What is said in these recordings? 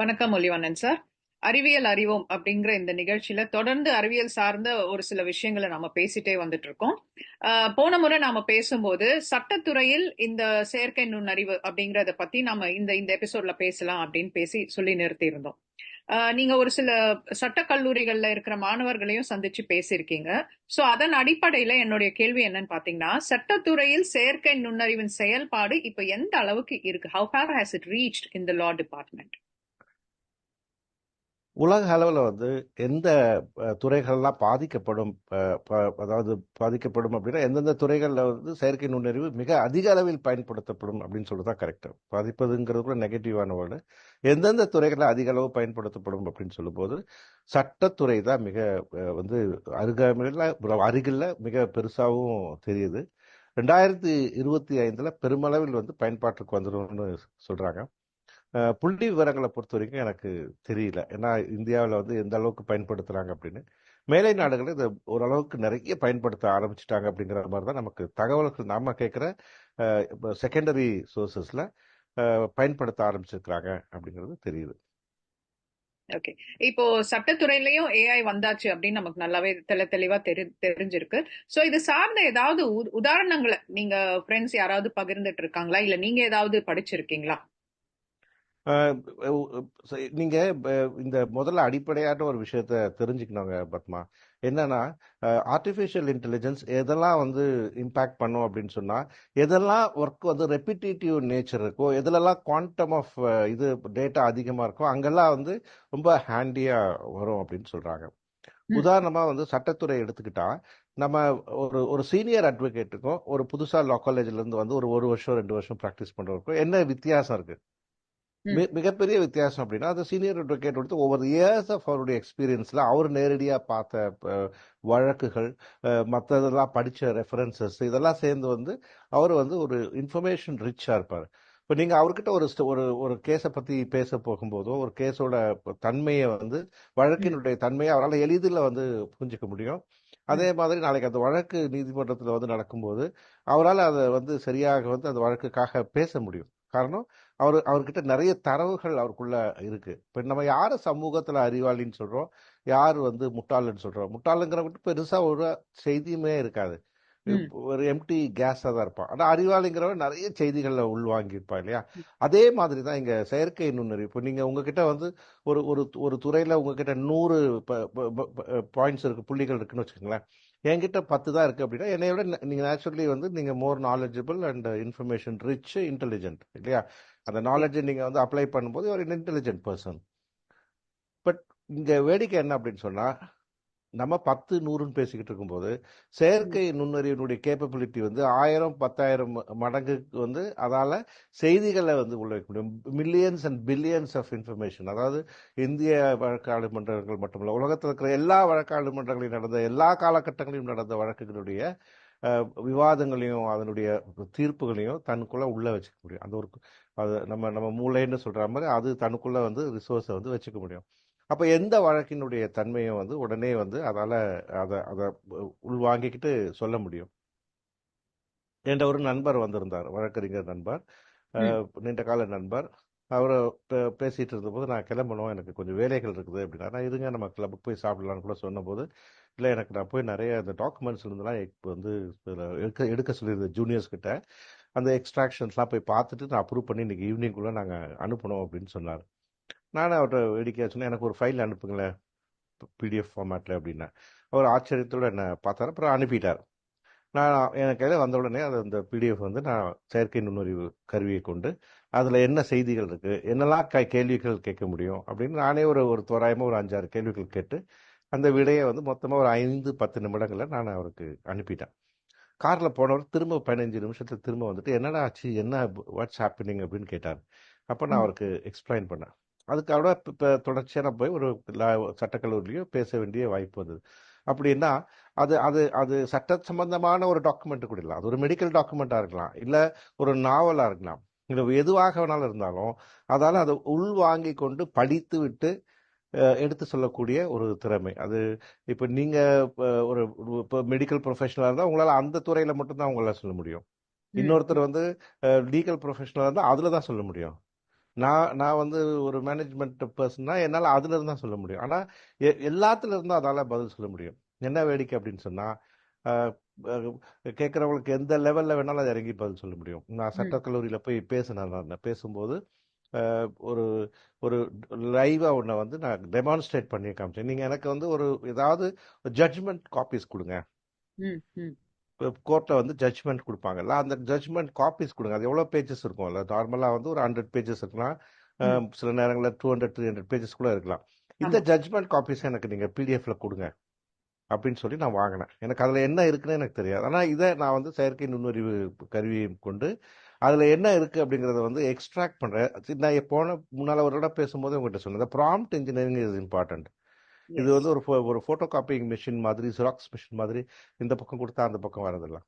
வணக்கம் ஒலிவண்ணன் சார். அறிவியல் அறிவோம் அப்படிங்கிற இந்த நிகழ்ச்சியில தொடர்ந்து அறிவியல் சார்ந்த ஒரு சில விஷயங்களை நாம பேசிட்டே வந்துட்டு இருக்கோம். போன முறை நாம பேசும்போது சட்டத்துறையில் இந்த செயற்கை நுண்ணறிவு அப்படிங்கறத பத்தி நாம இந்த இந்த எபிசோட்ல பேசலாம் அப்படின்னு பேசி சொல்லி நிறுத்தி இருந்தோம் ஆஹ் நீங்க ஒரு சில சட்ட கல்லூரிகள்ல இருக்கிற மாணவர்களையும் சந்திச்சு பேசியிருக்கீங்க. சோ அதன் அடிப்படையில என்னுடைய கேள்வி என்னன்னு பாத்தீங்கன்னா சட்டத்துறையில் செயற்கை நுண்ணறிவின் செயல்பாடு இப்ப எந்த அளவுக்கு இருக்கு? How far has it reached in the law department உலக அளவில் வந்து எந்த துறைகள்லாம் பாதிக்கப்படும் ப- அதாவது பாதிக்கப்படும் அப்படின்னா எந்தெந்த துறைகளில் வந்து செயற்கை நுண்ணறிவு மிக அதிக அளவில் பயன்படுத்தப்படும் அப்படின்னு சொல்றது தான் கரெக்டாக பாதிப்பதுங்கிறது கூட நெகட்டிவான வேர்டு எந்தெந்த துறைகளில் அதிக அளவு பயன்படுத்தப்படும் அப்படின்னு சொல்லும்போது சட்டத்துறை தான் மிக வந்து அருகாமையில் அருகில் மிக பெருசாகவும் தெரியுது. ரெண்டாயிரத்தி இருபத்தி ஐந்தில் பெருமளவில் வந்து பயன்பாட்டுக்கு வந்துடும்னு சொல்கிறாங்க புள்ளி விவரங்களை பொறுத்த வரைக்கும் எனக்கு தெரியல. ஏன்னா இந்தியாவில் வந்து எந்த அளவுக்கு பயன்படுத்துகிறாங்க அப்படின்னு. மேலை நாடுகளில் இதை ஓரளவுக்கு நிறைய பயன்படுத்த ஆரம்பிச்சிட்டாங்க அப்படிங்கிற மாதிரி தான் நமக்கு தகவல்கள் நாம் கேட்குற செகண்டரி சோர்சஸில் பயன்படுத்த ஆரம்பிச்சிருக்கிறாங்க அப்படிங்கிறது தெரியுது. ஓகே. இப்போ சட்டத்துறையிலயும் ஏஐ வந்தாச்சு அப்படின்னு நமக்கு நல்லாவே தெளி தெளிவா தெரி தெரிஞ்சிருக்கு. சோ இது சார்ந்த ஏதாவது உ- உதாரணங்களை நீங்க ஃப்ரெண்ட்ஸ் யாராவது பகிர்ந்துட்டு இருக்காங்களா? இல்ல நீங்க ஏதாவது படிச்சிருக்கீங்களா? நீங்க இந்த முதல்ல அடிப்படையான ஒரு விஷயத்த தெரிஞ்சுக்கணுங்க பத்மா. என்னன்னா ஆர்டிஃபிஷியல் இன்டெலிஜென்ஸ் எதெல்லாம் வந்து இம்பேக்ட் பண்ணும் அப்படின்னு சொன்னா எதெல்லாம் ஒர்க் வந்து ரெப்பிட்டேட்டிவ் நேச்சர் இருக்கோ எதுலெல்லாம் குவாண்டம் ஆஃப் இது டேட்டா அதிகமா இருக்கோ அங்கெல்லாம் வந்து ரொம்ப ஹேண்டியா வரும் அப்படின்னு சொல்றாங்க. உதாரணமா வந்து சட்டத்துறை எடுத்துக்கிட்டா நம்ம ஒரு ஒரு சீனியர் அட்வொகேட்டுக்கும் ஒரு புதுசா லா காலேஜ்ல இருந்து வந்து ஒரு ஒரு வருஷம் ரெண்டு வருஷம் ப்ராக்டிஸ் பண்றவருக்கும் என்ன வித்தியாசம் இருக்கு? ம். மிகப்பெரிய வித்தியாசம் அப்படின்னா அது சீனியர் அட்வொகேட் எடுத்து ஒவ்வொரு இயர்ஸ் ஆஃப் அவருடைய எக்ஸ்பீரியன்ஸ்ல அவர் நேரடியா பார்த்த வழக்குகள் மற்றதெல்லாம் படிச்ச ரெஃபரன்சஸ் இதெல்லாம் சேர்ந்து வந்து அவர் வந்து ஒரு இன்ஃபர்மேஷன் ரிச்சா இருப்பார் இப்போ நீங்க அவர்கிட்ட ஒரு ஒரு ஒரு கேஸை பத்தி பேச போகும்போதோ ஒரு கேஸோட தன்மையை வந்து. வழக்கினுடைய தன்மையை அவரால் எளிதில் வந்து புரிஞ்சுக்க முடியும் அதே. மாதிரி நாளைக்கு அந்த வழக்கு நீதிமன்றத்தில் வந்து நடக்கும்போது அவரால் அதை வந்து சரியாக வந்து அந்த வழக்குக்காக பேச முடியும் காரணம் அவர் அவர்கிட்ட நிறைய தரவுகள் அவருக்குள்ள இருக்கு. இப்போ நம்ம யார் சமூகத்தில் அறிவாளின்னு சொல்கிறோம் யார் வந்து முட்டாளுன்னு முட்டாளுங்கிற மட்டும் பெருசாக ஒரு செய்தியுமே இருக்காது. ஒரு எம்டி கேஸா தான் இருப்பான். ஆனா அறிவாளிங்கிறவன் நிறைய செய்திகளை உள்வாங்கியிருப்பான் இல்லையா. அதே மாதிரி தான் இங்க செயற்கை நுண்ணறிவு. இப்போ நீங்க உங்ககிட்ட வந்து ஒரு ஒரு ஒரு துறையில உங்ககிட்ட நூறு பாயிண்ட்ஸ் இருக்கு புள்ளிகள் இருக்குன்னு வச்சுக்கோங்களேன். என்கிட்ட பத்து தான் இருக்கு அப்படின்னா என்னை விட ந- நீங்க நேச்சுரலி வந்து நீங்க more knowledgeable and information rich intelligent இல்லையா? அந்த நாலேஜை நீங்க வந்து அப்ளை பண்ணும்போது ஒரு இன்டெலிஜென்ட் பர்சன் பட் இங்க வேடிக்கை என்ன அப்படின்னு சொன்னா நம்ம பத்து நூறுன்னு பேசிக்கிட்டு இருக்கும்போது. செயற்கை நுண்ணறிவினுடைய கேப்பபிலிட்டி வந்து ஆயிரம் பத்தாயிரம் மடங்குக்கு வந்து அதால செய்திகளை வந்து உள்ள வைக்க முடியும். Millions and billions of information அதாவது இந்திய வழக்காடு மன்றங்கள் மட்டுமல்ல உலகத்தில் இருக்கிற எல்லா வழக்காடு மன்றங்களிலும் நடந்த எல்லா காலகட்டங்களிலும் நடந்த வழக்குகளுடைய விவாதங்களையும் அதனுடைய தீர்ப்புகளையும் தனக்குள்ள உள்ள வச்சுக்க முடியும். அந்த ஒரு அது நம்ம நம்ம மூளைன்னு சொல்ற மாதிரி அது தனக்குள்ள வந்து ரிசோர்ஸை வந்து வச்சுக்க முடியும். அப்ப எந்த வழக்கினுடைய தன்மையை வந்து உடனே வந்து அதால அதை அதை உள்வாங்கிக்கிட்டு சொல்ல முடியும்? என்ற ஒரு நண்பர் வந்திருந்தார் வழக்கறிஞர் நண்பர் நீண்ட கால நண்பர். அவர் பேசிட்டு இருந்தபோது நான் கிளம்பணும் எனக்கு கொஞ்சம் வேலைகள் இருக்குது அப்படின்னா நான் இருங்க நம்ம கிளப்புக்கு போய் சாப்பிடலாம்னு கூட சொன்னபோது இல்லை எனக்கு நான் போய் நிறைய அந்த டாக்குமெண்ட்ஸ் இருந்தெல்லாம் இப்போ வந்து எடுக்க எடுக்க சொல்லியிருந்தேன் ஜூனியர்ஸ் கிட்ட அந்த எக்ஸ்ட்ராக்ஷன்ஸ்லாம் போய் பார்த்துட்டு நான் அப்ரூவ் பண்ணி இன்னைக்கு ஈவினிங்குள்ளே நாங்கள் அனுப்பணும் அப்படின்னு சொன்னார். நானும் அவர்கிட்ட வேடிக்கையா சொன்னேன் எனக்கு ஒரு ஃபைல் அனுப்புங்களேன் பிடிஎஃப் ஃபார்மேட்டில் அப்படின்னா. அவர் ஆச்சரியத்தோட என்ன பார்த்தாரு அப்புறம் அனுப்பிட்டார். நான் என் கையில் வந்த உடனே அது அந்த பிடிஎஃப் வந்து நான் செயற்கை நுண்ணறிவு கருவியை கொண்டு அதில் என்ன செய்திகள் இருக்குது என்னெல்லாம் க கேள்விகள் கேட்க முடியும் அப்படின்னு நானே ஒரு ஒரு தோராயமாக ஒரு அஞ்சாறு கேள்விகள் கேட்டு அந்த விடையை வந்து மொத்தமாக ஒரு ஐந்து பத்து நிமிடங்களில் நான் அவருக்கு அனுப்பிட்டேன். காரில் போனவர் திரும்ப பதினஞ்சு நிமிஷத்தில் திரும்ப வந்துட்டு என்னடா ஆச்சு? என்ன வாட்ஸ் ஹேப்பனிங் அப்படின்னு கேட்டார். அப்போ நான். அவருக்கு எக்ஸ்பிளைன் பண்ணேன். அதுக்கு அவட இப்போ தொடர்ச்சியாக நான் போய் ஒரு சட்டக்கல்லூரிலையோ பேச வேண்டிய வாய்ப்பு வந்தது. அப்படின்னா அது அது அது சட்ட சம்பந்தமான ஒரு டாக்குமெண்ட் கூட இல்லை. அது ஒரு மெடிக்கல் டாக்குமெண்ட்டாக இருக்கலாம். இல்லை ஒரு நாவலாக இருக்கலாம். இல்லை எதுவாக வேணாலும் இருந்தாலும் அதால் அதை உள்வாங்கி கொண்டு படித்து விட்டு எடுத்து சொல்லக்கூடிய ஒரு திறமை. அது இப்போ நீங்கள் ஒரு இப்போ மெடிக்கல் ப்ரொஃபஷனலாக இருந்தால் உங்களால் அந்த துறையில் மட்டும்தான் உங்களால் சொல்ல முடியும். இன்னொருத்தர் வந்து லீகல் ப்ரொஃபஷனலாக இருந்தால் அதில் தான் சொல்ல முடியும். நான் நான் வந்து ஒரு மேனேஜ்மெண்ட் பர்சன்னா என்னால் அதுல இருந்து தான் சொல்ல முடியும். ஆனா எ- எல்லாத்துல இருந்தும் அதால பதில் சொல்ல முடியும். என்ன வேடிக்கை அப்படின்னு சொன்னா ஆஹ், ஆஹ், கேட்கறவங்களுக்கு எந்த லெவல்ல வேணாலும் அதை இறங்கி பதில் சொல்ல முடியும். நான் சட்டக்கல்லூரியில போய் பேசினேன் நான். பேசும்போது ஒரு ஒரு லைவா ஒன்றை வந்து நான் டெமான்ஸ்ட்ரேட் பண்ணி காமிச்சேன். நீங்க எனக்கு வந்து ஒரு ஏதாவது ஜட்ஜ்மெண்ட் காப்பீஸ் கொடுங்க. கோர்ட்டில் வந்து ஜட்ஜ்மெண்ட் கொடுப்பாங்கல்ல அந்த ஜட்ஜ்மெண்ட் காப்பீஸ் கொடுங்க. அது எவ்வளோ பேஜஸ் இருக்கும்ல? நார்மலாக வந்து ஒரு ஹண்ட்ரட் பேஜஸ் இருக்கலாம். சில நேரங்களில் two hundred three hundred pages கூட இருக்கலாம். இந்த ஜட்ஜ்மெண்ட் காப்பீஸ் எனக்கு நீங்கள் பிடிஎஃப்ல கொடுங்க அப்படின்னு சொல்லி நான் வாங்கினேன். எனக்கு அதில் என்ன இருக்குன்னு எனக்கு தெரியாது. ஆனால் இதை நான் வந்து செயற்கை நுண்ணறிவு கருவியை கொண்டு அதில் என்ன இருக்குது அப்படிங்கிறத வந்து எக்ஸ்ட்ராக்ட் பண்ணுறேன் நான் போன முன்னால் ஒரு இடம் பேசும்போது உங்கள்கிட்ட சொன்னேன். ப்ராம்ப்ட் இன்ஜினியரிங் இஸ் இம்பார்ட்டன்ட் இது வந்து ஒரு ஒரு ஃபோட்டோ காப்பிங் மிஷின் மாதிரி ஜெராக்ஸ் மிஷின் மாதிரி இந்த பக்கம் கொடுத்தா அந்த பக்கம் வரதில்ல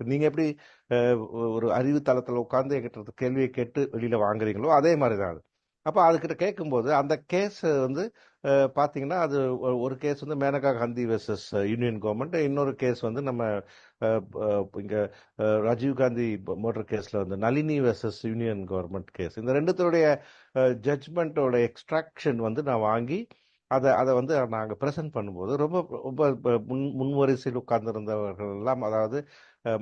இப்ப நீங்க எப்படி ஒரு அறிவு தளத்துல உட்கார்ந்து என்கிட்ட கேள்வியை கேட்டு வெளியில வாங்குறீங்களோ அதே மாதிரி தான் அது. அப்போ அதுக்கிட்ட கேட்கும்போது அந்த கேஸ் வந்து அஹ், பாத்தீங்கன்னா அது ஒரு கேஸ் வந்து Maneka Gandhi versus union government இன்னொரு கேஸ் வந்து நம்ம இங்க ராஜீவ் காந்தி மோட்டர் கேஸ்ல வந்து Nalini versus union government case இந்த ரெண்டுத்தோடைய ஜட்ஜ்மெண்ட்டோட எக்ஸ்ட்ராக்ஷன் வந்து நான் வாங்கி அதை அதை வந்து நாங்கள் ப்ரெசென்ட் பண்ணும்போது ரொம்ப ரொம்ப முன் முன்வரிசையில் உட்கார்ந்திருந்தவர்கள் எல்லாம் அதாவது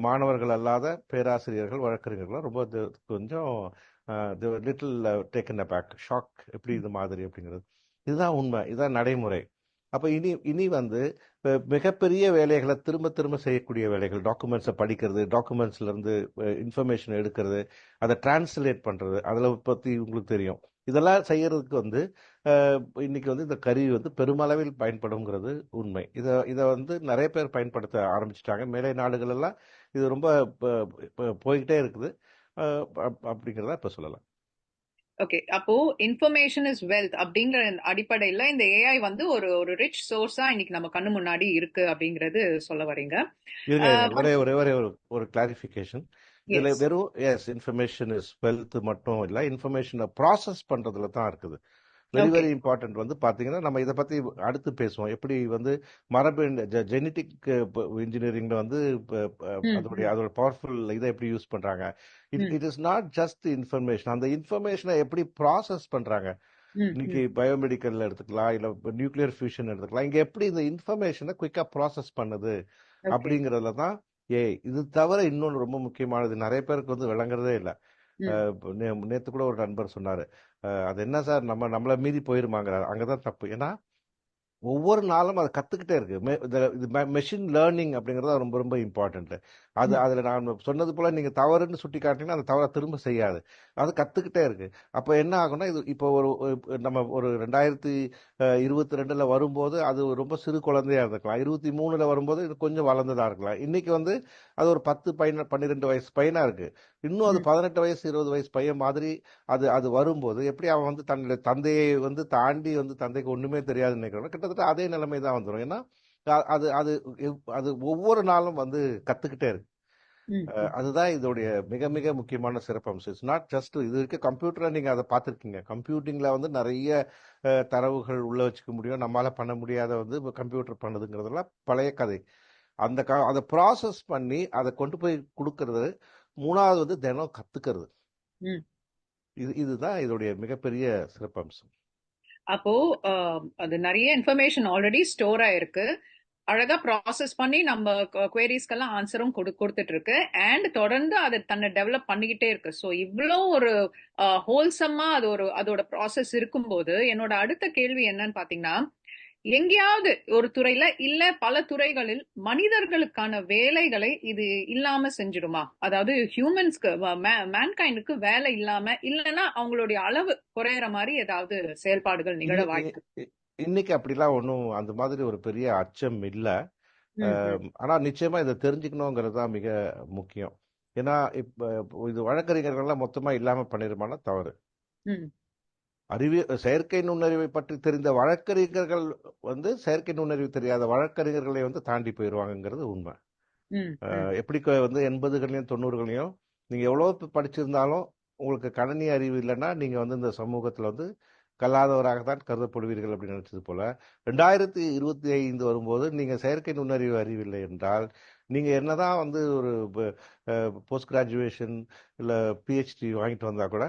மாணவர்கள் அல்லாத பேராசிரியர்கள் வழக்கறிஞர்கள்லாம் ரொம்ப கொஞ்சம் little taken aback shock எப்படி இது மாதிரி அப்படிங்கிறது. இதுதான் உண்மை இதுதான் நடைமுறை. அப்போ இனி இனி வந்து மிகப்பெரிய வேலைகளை திரும்ப திரும்ப செய்யக்கூடிய வேலைகள் டாக்குமெண்ட்ஸை படிக்கிறது டாக்குமெண்ட்ஸ்ல இருந்து இன்ஃபர்மேஷன் எடுக்கிறது அதை டிரான்ஸ்லேட் பண்றது அதில் பற்றி உங்களுக்கு தெரியும். இதெல்லாம் செய்யறதுக்கு வந்து இன்னைக்கு வந்து இந்த கருவி வந்து பெருமளவில் பயன்படுங்கிறது உண்மை. இதை இதை வந்து நிறைய பேர் பயன்படுத்த ஆரம்பிச்சிட்டாங்க. மேலை நாடுகளெல்லாம் இது ரொம்ப போய்கிட்டே இருக்குது. அப்- அப்படிங்கிறத இப்போ சொல்லலாம். ஓகே அப்போ இன்ஃபர்மேஷன் இஸ் வெல்த் அப்படிங்கிற அடிப்படையில இந்த ஏஐ வந்து ஒரு ஒரு ரிச் சோர்ஸா இன்னைக்கு நம்ம கண்ணு முன்னாடி இருக்கு அப்படிங்கிறது சொல்ல வரீங்க. ஒரே ஒரே ஒரே ஒரு கிளாரிஃபிகேஷன் இதுல வெறும் எஸ் இன்ஃபர்மேஷன் இஸ் வெல்த் மட்டும் இல்ல இன்ஃபர்மேஷனை ப்ராசஸ் பண்றதுல தான் இருக்குது. வெரி வெரி இம்பார்ட்டன்ட் வந்து பாத்தீங்கன்னா நம்ம இதை பத்தி அடுத்து பேசுவோம். எப்படி வந்து மரபு ஜெனட்டிக் இன்ஜினியரிங்ல வந்து அதோடைய அதோட பவர்ஃபுல் இதை எப்படி யூஸ் பண்றாங்க? It it is not just information அந்த இன்ஃபர்மேஷனை எப்படி ப்ராசஸ் பண்றாங்க? இன்னைக்கு பயோமெடிக்கல்ல எடுத்துக்கலாம் இல்ல நியூக்ளியர் ஃபியூஷன் எடுத்துக்கலாம். இங்க எப்படி இந்த இன்ஃபர்மேஷனை குயிக்கா ப்ராசஸ் பண்ணுது? அப்படிங்கறதுல தான் ஏய் இது தவிர இன்னொன்று ரொம்ப முக்கியமானது நிறைய பேருக்கு வந்து விளங்குறதே இல்லை. நேற்று கூட ஒரு நண்பர் சொன்னாரு. அது என்ன சார்? நம்ம நம்மள மீறி போயிருமாங்கிறாரு. அங்கதான் தப்பு. ஏன்னா ஒவ்வொரு நாளும் அதை கத்துக்கிட்டே இருக்கு. மெ- இது- மெஷின் லேர்னிங் அப்படிங்கறது ரொம்ப ரொம்ப இம்பார்ட்டன்ட் அது அதுல நான் சொன்னது போல நீங்க தவறுன்னு சுட்டி காட்டினீங்கன்னா அந்த தவறை திரும்ப செய்யாது. அது கத்துக்கிட்டே இருக்கு. அப்ப என்ன ஆகும்னா இது இப்போ ஒரு நம்ம ஒரு ரெண்டாயிரத்தி இருபத்தி ரெண்டுல வரும்போது அது ரொம்ப சிறு குழந்தையா இருந்திருக்கலாம். இருபத்தி மூணுல வரும்போது இது கொஞ்சம் வளர்ந்ததா இருக்கலாம். இன்னைக்கு வந்து அது ஒரு பத்து பையன் பன்னிரெண்டு வயசு பையனா இருக்கு. இன்னும் அது பதினெட்டு வயசு இருபது வயசு பையன் மாதிரி அது அது வரும்போது எப்படி அவன் வந்து தன்னுடைய தந்தையை வந்து தாண்டி வந்து தந்தைக்கு ஒண்ணுமே தெரியாதுன்னு நினைக்கிறான் கிட்டத்தட்ட அதே நிலைமை தான் வந்துடும் ஏன்னா அது அது அது ஒவ்வொரு நாளும் வந்து கத்துக்கிட்டே இருக்கு. அதுதான் இதோடைய மிக மிக முக்கியமான சிறப்பம்சம். இட்ஸ் நாட் ஜஸ்ட் இது இருக்க. கம்ப்யூட்டர்ல நீங்க அதை பார்த்துருக்கீங்க. கம்ப்யூட்டிங்ல வந்து நிறைய தரவுகள் உள்ள வச்சுக்க முடியும். நம்மளால பண்ண முடியாத வந்து கம்ப்யூட்டர் பண்ணுதுங்கிறதெல்லாம் பழைய கதை. அந்த க அதை ப்ராசஸ் பண்ணி அதை கொண்டு போய் கொடுக்கறது மூணாவது வந்து தினம் கத்துக்கிறது. ம். இது இதுதான் இதோடைய மிகப்பெரிய சிறப்பம்சம். அப்போ அது நிறைய இன்ஃபர்மேஷன் ஆல்ரெடி ஸ்டோர் ஆயிருக்கு. அழகா ப்ராசஸ் பண்ணி நம்ம குவேரிஸ்க்கெல்லாம் ஆன்சரும் கொடு கொடுத்துட்டு இருக்கு அண்ட் தொடர்ந்து அதை தன்னை டெவலப் பண்ணிக்கிட்டே இருக்கு. ஸோ இவ்வளோ ஒரு ஹோல்சம்மா அது ஒரு அதோட ப்ராசஸ் இருக்கும்போது என்னோட அடுத்த கேள்வி என்னன்னு பாத்தீங்கன்னா எங்கேயாவது ஒரு துறையில இல்ல பல துறைகளில் மனிதர்களுக்கான வேலைகளை இது இல்லாம செஞ்சிடுமா? அதாவது ஹியூமன்ஸ்க்கு மேன்கைண்டுக்கு வேலை இல்லாம இல்லைன்னா அவங்களுடைய அளவு குறையற மாதிரி ஏதாவது செயல்பாடுகள் நிகழ வாய்ப்பு. இன்னைக்கு அப்படிலாம் ஒன்றும் அந்த மாதிரி ஒரு பெரிய அச்சம் இல்லை. ஆனா நிச்சயமா இதை தெரிஞ்சுக்கணுங்கிறது தான் மிக முக்கியம். ஏன்னா இப்ப இது வழக்கறிஞர்கள்லாம் மொத்தமா இல்லாம பண்ணிருமானா தவறு. அறிவி செயற்கை நுண்ணறிவை பற்றி தெரிந்த வழக்கறிஞர்கள் வந்து செயற்கை நுண்ணறிவு தெரியாத வழக்கறிஞர்களை வந்து தாண்டி போயிடுவாங்கங்கிறது உண்மை. எப்படி வந்து எண்பதுகள்லயும் தொண்ணூறுகளையும் நீங்க எவ்வளவு படிச்சிருந்தாலும் உங்களுக்கு கணனி அறிவு இல்லைன்னா நீங்க வந்து இந்த சமூகத்துல வந்து கல்லாதவராகத்தான் கருதப்படுவீர்கள் அப்படின்னு நினைச்சது போல. ரெண்டாயிரத்தி இருபத்தி ஐந்து வரும்போது நீங்க செயற்கை நுண்ணறிவு அறிவில்லை என்றால் நீங்க என்னதான் வந்து ஒரு போஸ்ட் கிராஜுவேஷன் இல்ல பிஹெச்டி வாங்கிட்டு வந்தா கூட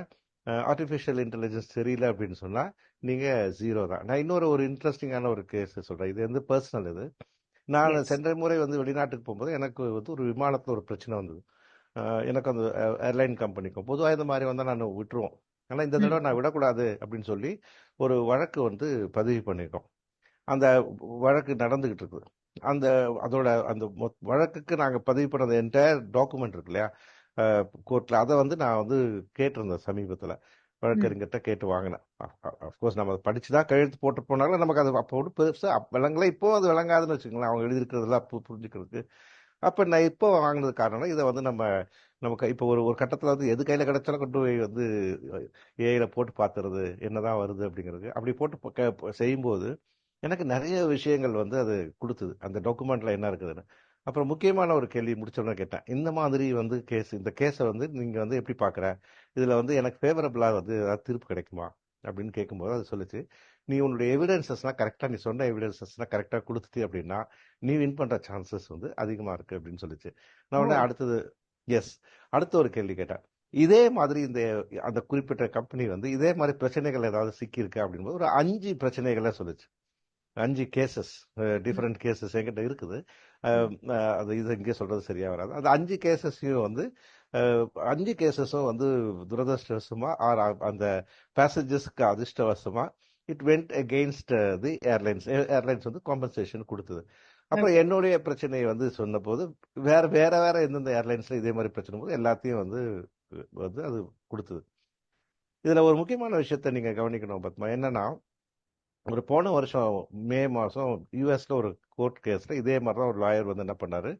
ஆர்டிஃபிஷியல் இன்டெலிஜென்ஸ் தெரியல அப்படின்னு சொன்னா நீங்க ஜீரோ தான். நான் இன்னொரு ஒரு இன்ட்ரெஸ்டிங்கான ஒரு கேஸ் சொல்றேன். இது வந்து பர்சனல் இது. நான் சென்ற முறை வந்து வெளிநாட்டுக்கு போகும்போது எனக்கு வந்து ஒரு விமானத்தில் ஒரு பிரச்சனை வந்தது. எனக்கு அந்த ஏர்லைன் கம்பெனிக்கும் பொதுவாக இந்த மாதிரி வந்தால் நான் விட்டுருவோம். ஆனால் இந்த தடவை நான் விடக்கூடாது அப்படின்னு சொல்லி ஒரு வழக்கு வந்து பதிவு பண்ணியிருக்கோம் அந்த வழக்கு நடந்துகிட்டு இருக்குது. அந்த அதோட அந்த வழக்குக்கு நாங்கள் பதிவு பண்ண அந்த என்டையர் டாக்குமெண்ட் இருக்கு இல்லையா? கோர்ட்டில் அதை வந்து நான் வந்து கேட்டிருந்தேன் சமீபத்தில். வழக்கறிஞர்கிட்ட கேட்டு வாங்கினேன். அஃப்கோர்ஸ் நம்ம படிச்சு தான் கையெழுத்து போட்டு போனாலும் நமக்கு அது அப்போ ஒன்றும் பெருசாக விளங்கல இப்போ அது விளங்காதுன்னு வச்சுக்கோங்களேன். அவங்க எழுதியிருக்கிறதெல்லாம் புரிஞ்சுக்கிறதுக்கு. அப்போ நான் இப்போ வாங்கினது காரணம் இதை வந்து நம்ம நமக்கு இப்போ ஒரு ஒரு கட்டத்தில் வந்து எது கையில் கிடைச்சாலும் கொண்டு போய் வந்து ஏஐல போட்டு பார்த்துறது என்னதான் வருது அப்படிங்கிறது. அப்படி போட்டு செய்யும்போது எனக்கு நிறைய விஷயங்கள் வந்து அது கொடுத்தது. அந்த டாக்குமெண்ட்ல என்ன இருக்குதுன்னு. அப்புறம் முக்கியமான ஒரு கேள்வி முடிச்சோன்னு கேட்டேன். இந்த மாதிரி வந்து கேஸ் இந்த கேஸை வந்து நீங்க வந்து எப்படி பார்க்குற? இதுல வந்து எனக்கு ஃபேவரபிளா வந்து ஏதாவது தீர்ப்பு கிடைக்குமா? அப்படின்னு கேட்கும்போது அது சொல்லுச்சு. நீ உன்னுடைய எவிடன்சஸ்லாம் கரெக்டாக நீ சொன்ன எவிடன்சஸ்லாம் கரெக்டாக கொடுத்துட்டு அப்படின்னா நீ வின் பண்ற சான்சஸ் வந்து அதிகமா இருக்கு அப்படின்னு சொல்லுச்சு. நான் உடனே அடுத்தது எஸ் அடுத்த ஒரு கேள்வி கேட்டேன். இதே மாதிரி இந்த அந்த குறிப்பிட்ட கம்பெனி வந்து இதே மாதிரி பிரச்சனைகள் ஏதாவது சிக்கியிருக்கு அப்படின்போது ஒரு அஞ்சு பிரச்சனைகளை சொல்லுச்சு. அஞ்சு கேசஸ் டிஃப்ரெண்ட் கேசஸ் என்கிட்ட இருக்குது. அது இது இங்கே சொல்றது சரியா வராது. அந்த அஞ்சு கேசஸையும் வந்து அஞ்சு கேசஸும் வந்து துரதிருஷ்டவசமா ஆர் அந்த பேசஞ்சர்ஸ்க்கு அதிர்ஷ்டவசமா it went against the airlines airlines வந்து காம்பன்சேஷன் கொடுத்தது. அப்புறம் என்னுடைய பிரச்சனையை வந்து சொன்னபோது வேற வேற வேற எந்தெந்த ஏர்லைன்ஸ்ல இதே மாதிரி பிரச்சனை போது எல்லாத்தையும் வந்து வந்து அது கொடுத்தது. இதுல ஒரு முக்கியமான விஷயத்த நீங்க கவனிக்கணும் பத்மா. என்னன்னா ஒரு போன வருஷம் மே மாசம் யூஎஸ்ல ஒரு கோர்ட் கேஸ்ல இதே மாதிரி தான் ஒரு லாயர் வந்து என்ன பண்ணாரு?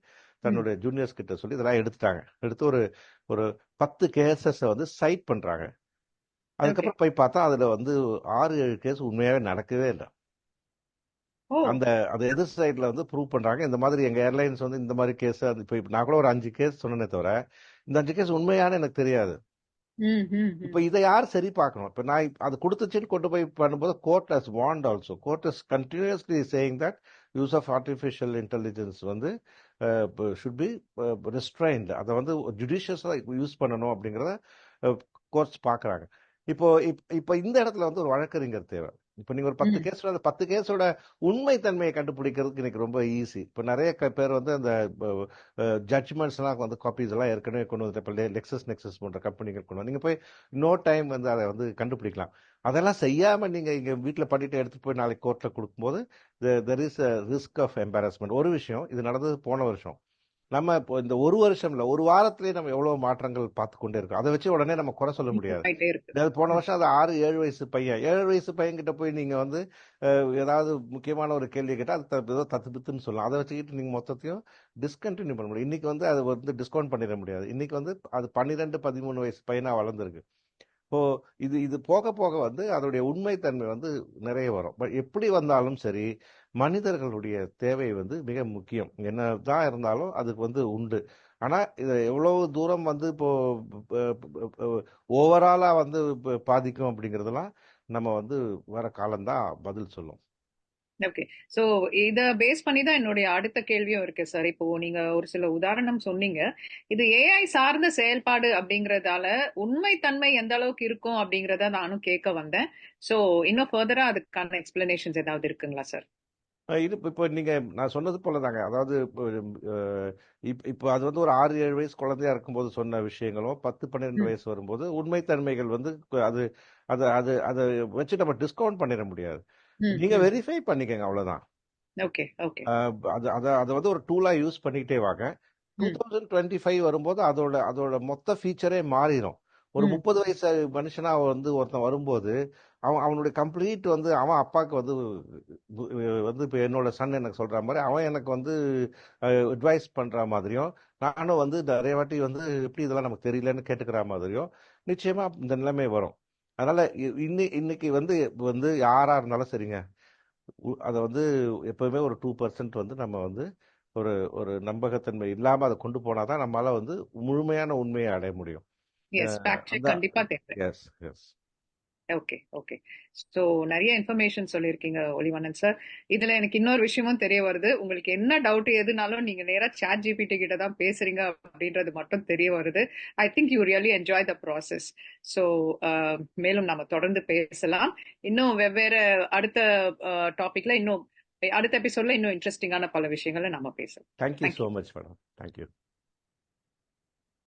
தன்னுடைய ஜூனியர்ஸ் கிட்ட சொல்லி இதெல்லாம் எடுத்துட்டாங்க. எடுத்து ஒரு ஒரு பத்து கேசஸ் வந்து சைட் பண்றாங்க. ஓகே. அதுக்கப்புறம் போய் பார்த்தா அதுல வந்து ஆறு ஏழு கேஸ் உண்மையாவே நடக்கவே இல்லை. அந்த அந்த எதிர் சைட்ல வந்து ப்ரூவ் பண்றாங்க. இந்த மாதிரி எங்க ஏர்லைன்ஸ் வந்து இந்த மாதிரி கேஸ் இப்போ நான் கூட ஒரு அஞ்சு கேஸ் சொன்னேனே தவிர இந்த அஞ்சு கேஸ் உண்மையான எனக்கு தெரியாது. இப்போ இதை யார் சரி பார்க்கணும்? இப்போ நான் அது கொடுத்துச்சுன்னு கொண்டு போய் பண்ணும்போது court has want also court has continuously saying that use of artificial intelligence வந்து ஷுட் பி ரெஸ்ட்ரைன்ட் அதை வந்து ஜுடிஷியஸாக யூஸ் பண்ணணும் அப்படிங்கிறத கோர்ட்ஸ் பார்க்குறாங்க. இப்போ இப்- இப்போ இந்த இடத்துல வந்து ஒரு வழக்கறிஞர் தேவை. இப்போ நீங்க ஒரு பத்து கேஸ் அந்த பத்து கேஸோட உண்மை தன்மையை கண்டுபிடிக்கிறதுக்கு இன்னைக்கு ரொம்ப ஈஸி இப்போ நிறைய பேர் வந்து அந்த ஜட்ஜ்மெண்ட்ஸ் எல்லாம் வந்து காப்பீஸ் எல்லாம் ஏற்கனவே கொண்டு வந்து இப்போ லெக்ஸஸ் நெக்ஸஸ் போன்ற கம்பெனிகள் கொண்டு வந்து நீங்க போய் நோ டைம் வந்து அதை வந்து கண்டுபிடிக்கலாம். அதெல்லாம் செய்யாம நீங்க இங்க வீட்டில் பண்ணிட்டு எடுத்துட்டு போய் நாளைக்கு கோர்ட்ல கொடுக்கும்போது there is risk of embarrassment ஒரு விஷயம் இது நடந்தது போன வருஷம். நம்ம இப்போ இந்த ஒரு வருஷம்ல ஒரு வாரத்திலேயே நம்ம எவ்வளவு மாற்றங்கள் பார்த்து கொண்டே இருக்கோம். அதை வச்சு உடனே நம்ம குறை சொல்ல முடியாது. போன வருஷம் அது ஆறு ஏழு வயசு பையன். ஏழு வயசு பையன் கிட்ட போய் நீங்க வந்து ஏதாவது முக்கியமான ஒரு கேள்வி கேட்டா அது ஏதோ தத்து பித்துன்னு சொல்லலாம். அதை வச்சுக்கிட்டு நீங்க மொத்தத்தையும் டிஸ்கண்டினியூ பண்ண முடியும். இன்னைக்கு வந்து அது வந்து டிஸ்கவுண்ட் பண்ணிட முடியாது. இன்னைக்கு வந்து அது பன்னிரெண்டு பதிமூணு வயசு பையனா வளர்ந்துருக்கு. இப்போ இது இது போக போக வந்து அதோடைய உண்மைத்தன்மை வந்து நிறைய வரும். பட் எப்படி வந்தாலும் சரி மனிதர்களுடைய தேவை வந்து மிக முக்கியம். என்ன தான் இருந்தாலும் அதுக்கு வந்து உண்டு. ஆனால் இது எவ்வளவு தூரம் வந்து இப்போ ஓவராலாக வந்து பாதிக்கும் அப்படிங்கிறதெல்லாம் நம்ம வந்து வர காலம்தான் பதில் சொல்லும். ஓகே சோ இத பேஸ் பண்ணி தான் என்னுடைய அடுத்த கேள்வியும் இருக்கு சார் இப்போ நீங்க ஒரு சில உதாரணம் சொன்னீங்க. இது ஏஐ சார்ந்த செயல்பாடு அப்படிங்கறதால உண்மைத்தன்மை எந்த அளவுக்கு இருக்கும் அப்படிங்கறத நானும் கேட்க வந்தேன். சோ இன்னும் ஃபர்தரா அதுக்கான எக்ஸ்பிளனேஷன்ஸ் ஏதாவது இருக்குங்களா சார் இது இப்போ நீங்க நான் சொன்னது போல தாங்க அதாவது இப்போ இப்ப- அது வந்து ஒரு ஆறு ஏழு வயசு குழந்தையா இருக்கும்போது சொன்ன விஷயங்களும் பத்து பன்னிரெண்டு வயசு வரும்போது உண்மைத்தன்மைகள் வந்து அது அது அது அதை வச்சு நம்ம டிஸ்கவுண்ட் பண்ணிட முடியாது. நீங்க வெரிஃபை பண்ணிக்கங்க அவ்வளவுதான். ஓகே அது அதை அதை வந்து ஒரு டூலா யூஸ் பண்ணிக்கிட்டே வாங்க. டூ தௌசண்ட் டுவெண்ட்டி ஃபைவ் வரும்போது அதோட அதோட மொத்த ஃபீச்சரே மாறிடும் ஒரு முப்பது வயசு மனுஷனா வந்து ஒருத்தன் வரும்போது அவன் அவனுடைய கம்ப்ளீட் வந்து அவன் அப்பாவுக்கு வந்து வந்து இப்போ என்னோட சன் எனக்கு சொல்ற மாதிரி அவன் எனக்கு வந்து அட்வைஸ் பண்ற மாதிரியும் நானும் வந்து நிறைய வாட்டி வந்து எப்படி இதெல்லாம் நமக்கு தெரியலன்னு கேட்டுக்கிற மாதிரியும் நிச்சயமா இந்த நிலைமை வரும். அதனால இன்னி இன்னைக்கு வந்து வந்து யாரா இருந்தாலும் சரிங்க. அதை வந்து எப்பவுமே ஒரு டூ பர்சன்ட் வந்து நம்ம வந்து ஒரு ஒரு நம்பகத்தன்மை இல்லாம அதை கொண்டு போனாதான் நம்மளால வந்து முழுமையான உண்மையை அடைய முடியும். Yes yes okay okay so நிறைய இன்ஃபர்மேஷன் சொல்லியிருக்கீங்க ஒளிவண்ணன் சார் இதுல எனக்கு இன்னொரு விஷயமும் தெரிய வருது. உங்களுக்கு என்ன டவுட் எதுனாலும் நீங்க நேரா சாட் ஜிபிடி கிட்ட தான் பேசுறீங்க அப்படின்றது மட்டும் தெரிய வருது. I think you really enjoy the process so மேலும் நம்ம தொடர்ந்து பேசலாம். இன்னும் வெவ்வேறு அடுத்த டாபிக்ல இன்னும் அடுத்த எபிசோட்ல இன்னும் இன்ட்ரெஸ்டிங்கான பல விஷயங்களை நம்ம பேசலாம். Thank you. So much madam thank you